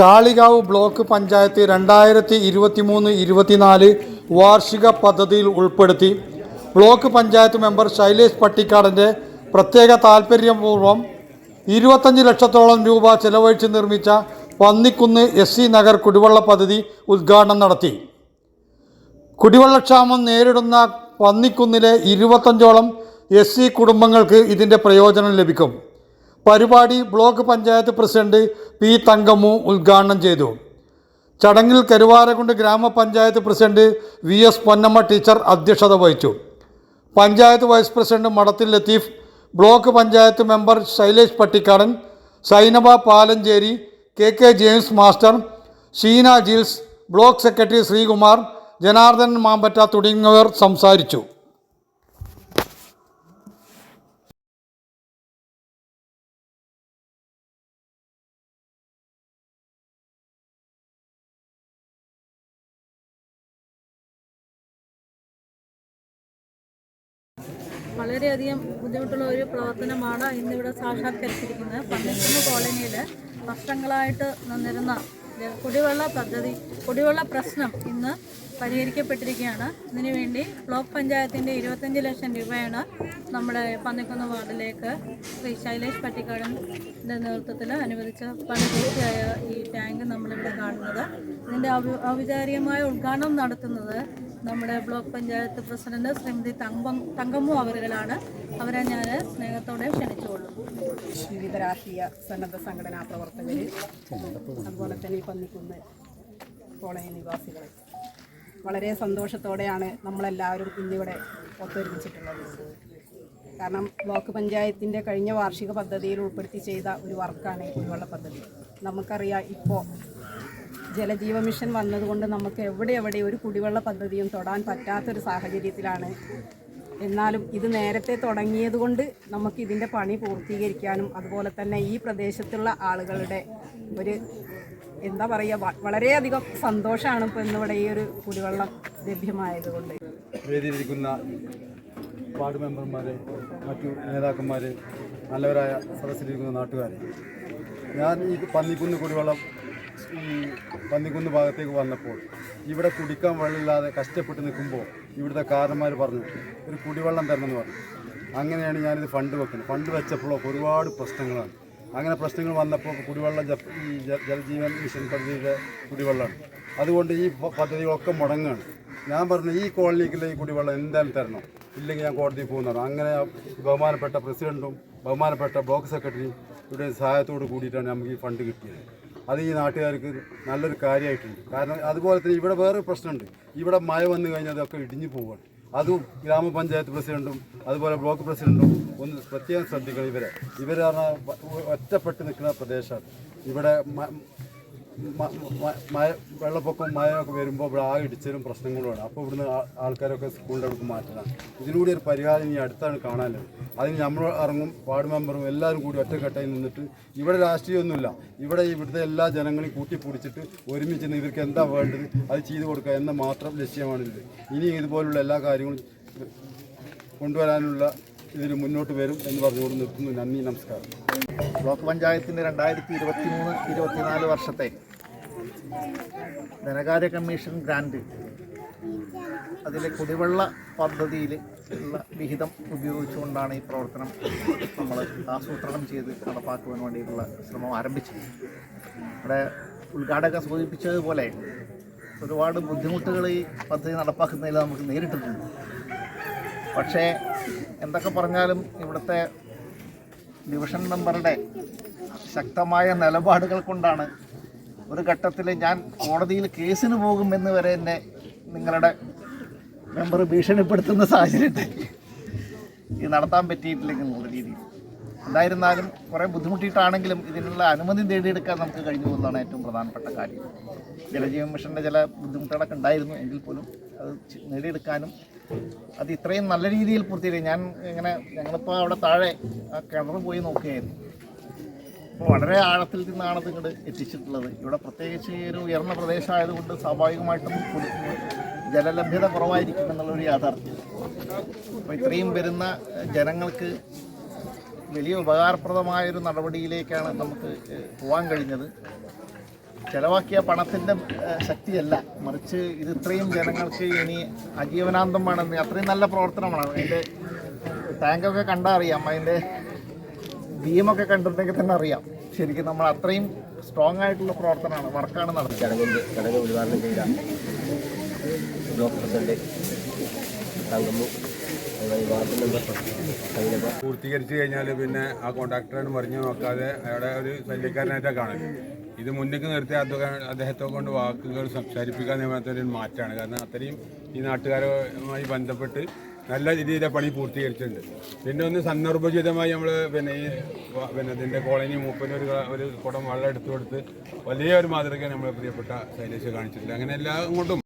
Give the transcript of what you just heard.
Kalikavu block panchayat രണ്ടായിരത്തി ഇരുപത്തി മൂന്ന് ഇരുപത്തിനാല് വാർഷിക പദ്ധതിയിൽ ഉൾപ്പെടുത്തി. ബ്ലോക്ക് പഞ്ചായത്ത് മെമ്പർ ശൈലേഷ് പട്ടിക്കാടിന്റെ പ്രത്യേക താൽപ്പര്യപൂർവം ഇരുപത്തഞ്ച് ലക്ഷത്തോളം രൂപ ചെലവഴിച്ച് നിർമ്മിച്ച പന്നിക്കുന്ന് എസ് സി നഗർ കുടിവെള്ള പദ്ധതി ഉദ്ഘാടനം നടത്തി. കുടിവെള്ളക്ഷാമം നേരിടുന്ന പന്നിക്കുന്നിലെ ഇരുപത്തഞ്ചോളം എസ് സി കുടുംബങ്ങൾക്ക് ഇതിന്റെ പ്രയോജനം ലഭിക്കും. പരിപാടി block panchayat president P Thangammu ഉദ്ഘാടനം ചെയ്തു. ചടങ്ങിൽ കരുവാരക്കുണ്ട് ഗ്രാമപഞ്ചായത്ത് president V S Ponnamma teacher അധ്യക്ഷത വഹിച്ചു. Panchayat vice president Madathil Latheef block panchayat member Shailesh Pattikkadan Sainaba Palancheri K K James master Sheena Jils block secretary Sreekumar Janardhan Mampatta തുടങ്ങിയവർ സംസാരിച്ചു. വളരെയധികം ബുദ്ധിമുട്ടുള്ള ഒരു പ്രവർത്തനമാണ് ഇന്നിവിടെ സാക്ഷാത്കരിച്ചിരിക്കുന്നത്. പന്നിക്കുന്ന് കോളനിയിൽ വർഷങ്ങളായിട്ട് നിന്നിരുന്ന കുടിവെള്ള പദ്ധതി കുടിവെള്ള പ്രശ്നം ഇന്ന് പരിഹരിക്കപ്പെട്ടിരിക്കുകയാണ്. ഇതിനുവേണ്ടി ബ്ലോക്ക് പഞ്ചായത്തിന്റെ ഇരുപത്തഞ്ച് ലക്ഷം രൂപയാണ് നമ്മുടെ പന്നിക്കുന്ന് വാർഡിലേക്ക് ശ്രീ ശൈലേഷ് പട്ടിക്കാടന്റെ നേതൃത്വത്തിൽ അനുവദിച്ച പണി ഈ ടാങ്ക് നമ്മളിവിടെ കാണുന്നത്. ഇതിന്റെ ഔപചാരികമായ ഉദ്ഘാടനം നടത്തുന്നത് നമ്മുടെ ബ്ലോക്ക് പഞ്ചായത്ത് പ്രസിഡന്റ് ശ്രീമതി തങ്കം തങ്കമ്മു അവറുകളാണ് അവരെ ഞാൻ സ്നേഹത്തോടെ ക്ഷണിച്ചുകൊള്ളും വിവിധ രാഷ്ട്രീയ സന്നദ്ധ സംഘടനാ പ്രവർത്തകർ അതുപോലെ തന്നെ ഈ പന്നിക്കുന്ന് കോളനി നിവാസികൾ. വളരെ സന്തോഷത്തോടെയാണ് നമ്മളെല്ലാവരും ഇന്നിവിടെ ഒത്തൊരുമിച്ചിട്ടുള്ളത്. കാരണം ബ്ലോക്ക് പഞ്ചായത്തിന്റെ കഴിഞ്ഞ വാർഷിക പദ്ധതിയിൽ ഉൾപ്പെടുത്തി ചെയ്ത ഒരു വർക്കാണ് ഈ കുടിവെള്ള പദ്ധതി. നമുക്കറിയാം ഇപ്പോൾ ജലജീവ മിഷൻ വന്നതുകൊണ്ട് നമുക്ക് എവിടെ എവിടെ ഒരു കുടിവെള്ള പദ്ധതിയും തൊടാൻ പറ്റാത്തൊരു സാഹചര്യത്തിലാണ്. എന്നാലും ഇത് നേരത്തെ തുടങ്ങിയതുകൊണ്ട് നമുക്ക് ഇതിന്റെ പണി പൂർത്തീകരിക്കാനും അതുപോലെ തന്നെ ഈ പ്രദേശത്തുള്ള ആളുകളുടെ ഒരു എന്താ പറയുക വളരെയധികം സന്തോഷമാണ് ഇപ്പോൾ ഇന്നിവിടെ ഈ ഒരു കുടിവെള്ളം ലഭ്യമായതുകൊണ്ട്. വേദിയിലിരിക്കുന്ന വാർഡ് മെമ്പർമാരെ മറ്റു നേതാക്കന്മാർ നല്ലവരായ സദസ്സിലിരിക്കുന്ന നാട്ടുകാർ ഞാൻ ഈ പന്നിക്കുന്ന് കുടിവെള്ളം പന്നിക്കുന്ന് ഭാഗത്തേക്ക് വന്നപ്പോൾ ഇവിടെ കുടിക്കാൻ വെള്ളമില്ലാതെ കഷ്ടപ്പെട്ട് നിൽക്കുമ്പോൾ ഇവിടുത്തെ കാരന്മാർ പറഞ്ഞു ഒരു കുടിവെള്ളം തരണമെന്ന് പറഞ്ഞു. അങ്ങനെയാണ് ഞാനിത് ഫണ്ട് വെക്കുന്നത്. ഫണ്ട് വെച്ചപ്പോഴൊക്കെ ഒരുപാട് പ്രശ്നങ്ങളാണ്. അങ്ങനെ പ്രശ്നങ്ങൾ വന്നപ്പോൾ കുടിവെള്ളം ഈ ജലജീവൻ മിഷൻ പദ്ധതിയുടെ കുടിവെള്ളമാണ്. അതുകൊണ്ട് ഈ പദ്ധതികളൊക്കെ മുടങ്ങുകയാണ് ഞാൻ പറഞ്ഞു ഈ കോളനിക്കുള്ള ഈ കുടിവെള്ളം എന്തായാലും തരണം. ഇല്ലെങ്കിൽ ഞാൻ കോടതിയിൽ പോകുന്നതാണ്. അങ്ങനെ ബഹുമാനപ്പെട്ട പ്രസിഡന്റും ബഹുമാനപ്പെട്ട ബ്ലോക്ക് സെക്രട്ടറിയും ഇവിടെ സഹായത്തോട് കൂടിയിട്ടാണ് നമുക്ക് ഈ ഫണ്ട് കിട്ടിയത്. അത് ഈ നാട്ടുകാർക്ക് നല്ലൊരു കാര്യമായിട്ടുണ്ട്. കാരണം അതുപോലെ തന്നെ ഇവിടെ വേറൊരു പ്രശ്നമുണ്ട്. ഇവിടെ മഴ വന്നു കഴിഞ്ഞാൽ അതൊക്കെ ഇടിഞ്ഞു പോവുകയാണ് അതും ഗ്രാമപഞ്ചായത്ത് പ്രസിഡന്റും അതുപോലെ ബ്ലോക്ക് പ്രസിഡന്റും ഒന്ന് പ്രത്യേകം ശ്രദ്ധിക്കണം ഇവരെ. ഇവരാണ് ഒറ്റപ്പെട്ട് നിൽക്കുന്ന പ്രദേശമാണ്. ഇവിടെ മഴ വെള്ളപ്പൊക്കവും മഴയൊക്കെ വരുമ്പോൾ ഇവിടെ ആകെ ഇടിച്ചലും പ്രശ്നങ്ങളുമാണ് അപ്പോൾ ഇവിടുന്ന് ആൾക്കാരൊക്കെ സ്കൂളിന്റെ അടുത്ത് മാറ്റണം. ഇതിലൂടെ ഒരു പരിഹാരം ഇനി അടുത്താണ് കാണാനുള്ളത്. അതിന് നമ്മൾ ഇറങ്ങും വാർഡ് മെമ്പറും എല്ലാവരും കൂടി ഒറ്റക്കെട്ടായി നിന്നിട്ട് ഇവിടെ രാഷ്ട്രീയമൊന്നുമില്ല. ഇവിടെ ഇവിടുത്തെ എല്ലാ ജനങ്ങളെയും കൂട്ടിപ്പിടിച്ചിട്ട് ഒരുമിച്ച് നിന്ന് ഇവർക്ക് എന്താ വേണ്ടത് അത് ചെയ്തു കൊടുക്കുക എന്ന മാത്രം ലക്ഷ്യമാണിത്. ഇനി ഇതുപോലുള്ള എല്ലാ കാര്യങ്ങളും കൊണ്ടുവരാനുള്ള ഇതിൽ മുന്നോട്ട് വരും എന്ന് പറഞ്ഞുകൊണ്ട് നിർത്തുന്നു. നന്ദി നമസ്കാരം. ബ്ലോക്ക് പഞ്ചായത്തിന്റെ രണ്ടായിരത്തി ഇരുപത്തി മൂന്ന് ഇരുപത്തിനാല് വർഷത്തെ ധനകാര്യ കമ്മീഷൻ ഗ്രാൻഡ് അതിലെ കുടിവെള്ള പദ്ധതിയിൽ ഉള്ള വിഹിതം ഉപയോഗിച്ചുകൊണ്ടാണ് ഈ പ്രവർത്തനം നമ്മൾ ആസൂത്രണം ചെയ്ത് നടപ്പാക്കുവാൻ വേണ്ടിയിട്ടുള്ള ശ്രമം ആരംഭിച്ചത്. ഇവിടെ ഉദ്ഘാടക സൂചിപ്പിച്ചതുപോലെ ഒരുപാട് ബുദ്ധിമുട്ടുകൾ ഈ പദ്ധതി നടപ്പാക്കുന്നതിൽ നമുക്ക് നേരിട്ടിട്ടുണ്ട്. പക്ഷേ എന്തൊക്കെ പറഞ്ഞാലും ഇവിടുത്തെ ഡിവിഷൻ മെമ്പറുടെ ശക്തമായ നിലപാടുകൾ കൊണ്ടാണ് ഒരു ഘട്ടത്തിൽ ഞാൻ കോടതിയിൽ കേസിന് പോകുമെന്ന് വരെ എന്നെ നിങ്ങളുടെ മെമ്പർ ഭീഷണിപ്പെടുത്തുന്ന സാഹചര്യത്തിൽ ഇത് നടത്താൻ പറ്റിയിട്ടില്ലെങ്കിൽ എന്നുള്ള രീതിയിൽ. എന്തായിരുന്നാലും കുറേ ബുദ്ധിമുട്ടിയിട്ടാണെങ്കിലും ഇതിനുള്ള അനുമതി നേടിയെടുക്കാൻ നമുക്ക് കഴിഞ്ഞു എന്നതാണ് ഏറ്റവും പ്രധാനപ്പെട്ട കാര്യം. ജലജീവൻ മിഷന്റെ ചില ബുദ്ധിമുട്ടുകളൊക്കെ ഉണ്ടായിരുന്നു എങ്കിൽ പോലും അത് നേടിയെടുക്കാനും അത് ഇത്രയും നല്ല രീതിയിൽ പൂർത്തീകരിക്കും. ഞാൻ ഇങ്ങനെ ഞങ്ങളിപ്പോൾ അവിടെ താഴെ ആ കിണർ പോയി നോക്കുകയായിരുന്നു. അപ്പോൾ വളരെ ആഴത്തിൽ നിന്നാണ് നിങ്ങൾ എത്തിച്ചിട്ടുള്ളത്. ഇവിടെ പ്രത്യേകിച്ച് ഒരു ഉയർന്ന പ്രദേശമായതുകൊണ്ട് സ്വാഭാവികമായിട്ടും ജലലഭ്യത കുറവായിരിക്കും എന്നുള്ളൊരു യാഥാർത്ഥ്യം. അപ്പോൾ ഇത്രയും വരുന്ന ജനങ്ങൾക്ക് വലിയ ഉപകാരപ്രദമായൊരു നടപടിയിലേക്കാണ് നമുക്ക് പോകാൻ കഴിഞ്ഞത്. ചിലവാക്കിയ പണത്തിന്റെ ശക്തിയല്ല. മറിച്ച് ഇത് ഇത്രയും ജനങ്ങൾക്ക് ഇനി അജീവനാന്തം വേണമെന്ന് അത്രയും നല്ല പ്രവർത്തനമാണ്. അതിന്റെ ടാങ്കൊക്കെ അറിയാം അതിന്റെ ബീമൊക്കെ കണ്ടിട്ടുണ്ടെങ്കിൽ തന്നെ അറിയാം. ശരിക്കും നമ്മൾ അത്രയും സ്ട്രോങ് ആയിട്ടുള്ള പ്രവർത്തനമാണ് വർക്കാണ് നടത്തുന്നത് ചടങ്ങിന്റെ ചടങ്ങ് ഉദ്ഘാടനം ചെയ്ത ബ്ലോക്ക് പ്രസിഡന്റ് തങ്കമ്മു അതുമായി വാർഡ് മെമ്പർ പൂർത്തീകരിച്ചു കഴിഞ്ഞാൽ പിന്നെ ആ കോൺട്രാക്ടറെ മറിഞ്ഞു നോക്കാതെ അയാളെ ഒരു ശല്യക്കാരനായിട്ടാണ് കാണുന്നത്. ഇത് മുന്നിലേക്ക് നിർത്തി അദ്ദേഹം അദ്ദേഹത്തെ കൊണ്ട് വാക്കുകൾ സംസാരിപ്പിക്കാൻ നിയമത്തിന്റെ ഒരു മാറ്റമാണ് കാരണം അത്രയും ഈ നാട്ടുകാരുമായി ബന്ധപ്പെട്ട് നല്ല രീതിയിലെ പണി പൂർത്തീകരിച്ചിട്ടുണ്ട്. പിന്നെ ഒന്ന് സന്ദർഭോചിതമായി നമ്മൾ പിന്നെ ഈ പിന്നെ ഇതിന്റെ കോളനി മൂപ്പന് ഒരു ഒരു കുടം വെള്ളം എടുത്തു കൊടുത്ത് വലിയ ഒരു മാതൃക നമ്മൾ പ്രിയപ്പെട്ട ശൈലേഷ് കാണിച്ചിട്ടില്ല അങ്ങനെ എല്ലാം കൊണ്ടും